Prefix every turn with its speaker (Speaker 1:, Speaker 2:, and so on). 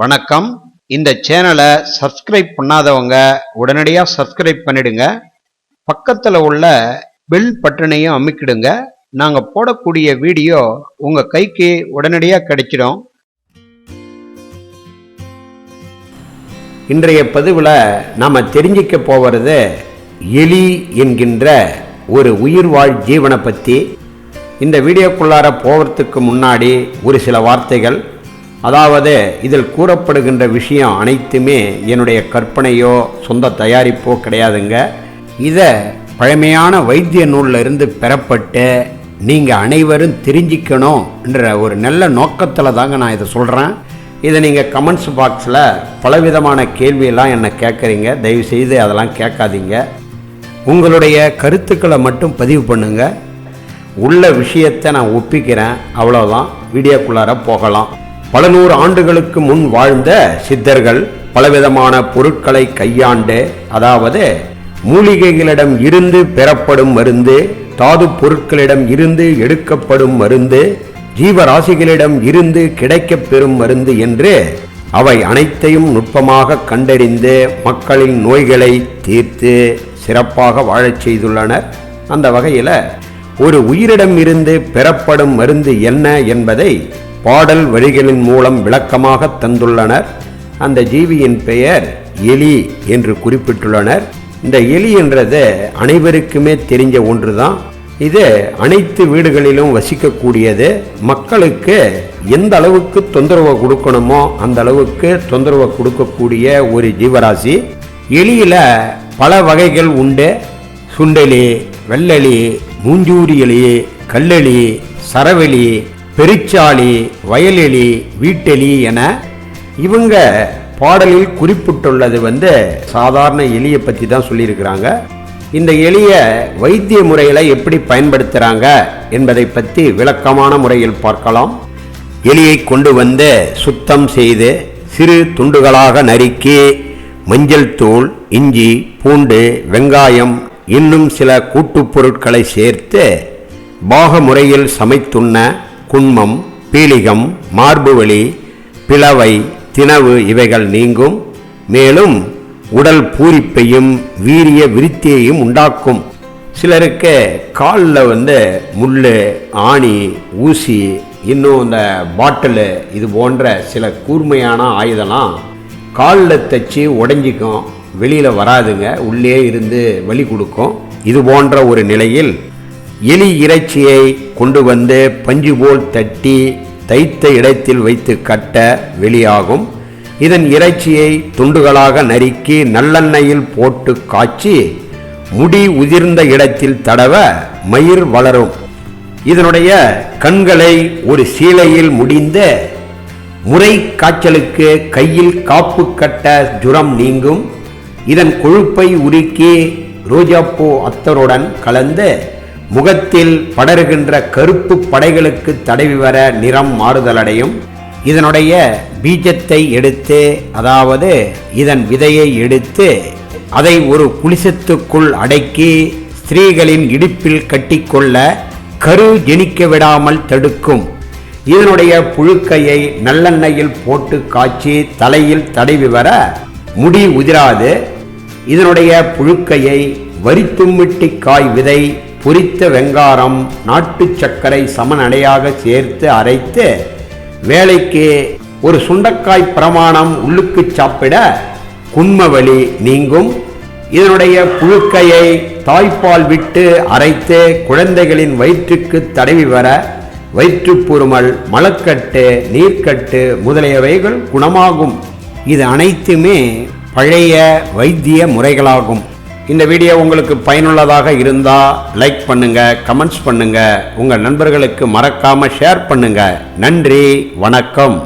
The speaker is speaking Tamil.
Speaker 1: வணக்கம். இந்த சேனலை சப்ஸ்கிரைப் பண்ணாதவங்க உடனடியாக சப்ஸ்கிரைப் பண்ணிடுங்க. பக்கத்தில் உள்ள பெல் பட்டனையும் அமைக்கிடுங்க. நாங்கள் போடக்கூடிய வீடியோ உங்கள் கைக்கு உடனடியாக கிடைச்சிடும். இன்றைய பதிவில் நாம் தெரிஞ்சிக்க போகிறது எலி என்கின்ற ஒரு உயிர்வாழ் ஜீவனை பற்றி இந்த வீடியோக்குள்ளார போகிறதுக்கு முன்னாடி ஒரு சில வார்த்தைகள். அதாவது இதில் கூறப்படுகின்ற விஷயம் அனைத்துமே என்னுடைய கற்பனையோ சொந்த தயாரிப்போ கிடையாதுங்க. இதை பழமையான வைத்திய நூலில் இருந்து பெறப்பட்டு நீங்கள் அனைவரும் தெரிஞ்சிக்கணும் என்ற ஒரு நல்ல நோக்கத்தில் தாங்க நான் இதை சொல்கிறேன் இதை நீங்கள் கமெண்ட்ஸ் பாக்ஸில் பலவிதமான கேள்வியெல்லாம் என்னை கேட்குறீங்க தயவுசெய்து அதெல்லாம் கேட்காதீங்க. உங்களுடைய கருத்துக்களை மட்டும் பதிவு பண்ணுங்கள் உள்ள விஷயத்தை நான் ஒப்பிக்கிறேன் அவ்வளோதான் வீடியோக்குள்ளார போகலாம். பல நூறு ஆண்டுகளுக்கு முன் வாழ்ந்த சித்தர்கள் பலவிதமான பொருட்களை கையாண்டு அதாவது மூலிகைகளிடம் இருந்து பெறப்படும் மருந்து தாது பொருட்களிடம் இருந்து எடுக்கப்படும் மருந்து ஜீவராசிகளிடம் இருந்து கிடைக்கப் பெறும் மருந்து என்று அவை அனைத்தையும் நுட்பமாக கண்டறிந்து மக்களின் நோய்களை தீர்த்து சிறப்பாக வாழச் செய்துள்ளனர். அந்த வகையில் ஒரு உயிரிடம் இருந்து பெறப்படும் மருந்து என்ன என்பதை பாடல் வரிகளின் மூலம் விளக்கமாக தந்துள்ளனர். அந்த ஜீவியின் பெயர் எலி என்று குறிப்பிட்டுள்ளனர். இந்த எலி என்றது அனைவருக்குமே தெரிஞ்ச ஒன்றுதான். இது அனைத்து வீடுகளிலும் வசிக்கக்கூடியது. மக்களுக்கு எந்த அளவுக்கு தொந்தரவு கொடுக்கணுமோ அந்த அளவுக்கு தொந்தரவு கொடுக்கக்கூடிய ஒரு ஜீவராசி. எலியில பல வகைகள் உண்டு. சுண்டெலி வெள்ளலி மூஞ்சூரியலி கல்லலி சரவெளி பெருச்சாளி வயலெளி வீட்டெலி என இவங்க பாடலில் குறிப்பிட்டுள்ளது வந்து சாதாரண எலியை பற்றி தான் சொல்லியிருக்கிறாங்க. இந்த எளிய வைத்திய முறையில் எப்படி பயன்படுத்துகிறாங்க என்பதை பற்றி விளக்கமான முறையில் பார்க்கலாம். எலியை கொண்டு வந்து சுத்தம் செய்து சிறு துண்டுகளாக நறுக்கி மஞ்சள் தூள் இஞ்சி பூண்டு வெங்காயம் இன்னும் சில கூட்டுப் பொருட்களை சேர்த்து பாக முறையில் சமைத்துண்ண குண்மம் பீலிகம் மார்புவலி பிளவை தினவு இவைகள் நீங்கும். மேலும் உடல் பூரிப்பையும் வீரிய விருத்தியையும் உண்டாக்கும். சிலருக்கு காலில் வந்து முள் ஆணி ஊசி இன்னும் இந்த பாட்டிலு இது போன்ற சில கூர்மையான ஆயுதம்லாம் காலில் தைச்சி உடஞ்சிக்கும். வெளியில் வராதுங்க. உள்ளே இருந்து வலி கொடுக்கும். இது போன்ற ஒரு நிலையில் எலி இறைச்சியை கொண்டு வந்து பஞ்சு போல் தட்டி தைத்த இடத்தில் வைத்து கட்ட வெளியாகும். இதன் இறைச்சியை துண்டுகளாக நறுக்கி நல்லெண்ணெயில் போட்டு காய்ச்சி முடி உதிர்ந்த இடத்தில் தடவ மயிர் வளரும். இதனுடைய கண்களை ஒரு சீலையில் முடிந்த முறை காய்ச்சலுக்கு கையில் காப்பு கட்ட ஜுரம் நீங்கும். இதன் கொழுப்பை உருக்கி ரோஜாப்பூ அத்தருடன் கலந்து முகத்தில் படருகின்ற கருப்பு படைகளுக்கு தடவி வர நிறம் மாறுதலடையும். இதனுடைய பீஜத்தை எடுத்து அதாவது இதன் விதையை எடுத்து அதை ஒரு குளிசத்துக்குள் அடக்கி ஸ்திரீகளின் இடுப்பில் கட்டிக்கொள்ள கரு ஜெனிக்க விடாமல் தடுக்கும். இதனுடைய புழுக்கையை நல்லெண்ணெயில் போட்டு காய்ச்சி தலையில் தடவி வர முடி உதிராது. இதனுடைய புழுக்கையை வரித்தும்மிட்டி காய் விதை பொரித்த வெங்காரம் நாட்டு சர்க்கரை சமநடையாக சேர்த்து அரைத்து வேலைக்கு ஒரு சுண்டக்காய் பிரமாணம் உள்ளுக்கு சாப்பிட குண்மவழி நீங்கும். இதனுடைய புழுக்கையை தாய்ப்பால் விட்டு அரைத்து குழந்தைகளின் வயிற்றுக்கு தடவி வர வயிற்றுப்புருமல் மலக்கட்டு நீர்க்கட்டு முதலியவைகள் குணமாகும். இது அனைத்துமே பழைய வைத்திய முறைகளாகும். இந்த வீடியோ உங்களுக்கு பயனுள்ளதாக இருந்தால் லைக் பண்ணுங்கள் கமெண்ட்ஸ் பண்ணுங்கள் உங்கள் நண்பர்களுக்கு மறக்காமல் ஷேர் பண்ணுங்கள் நன்றி வணக்கம்.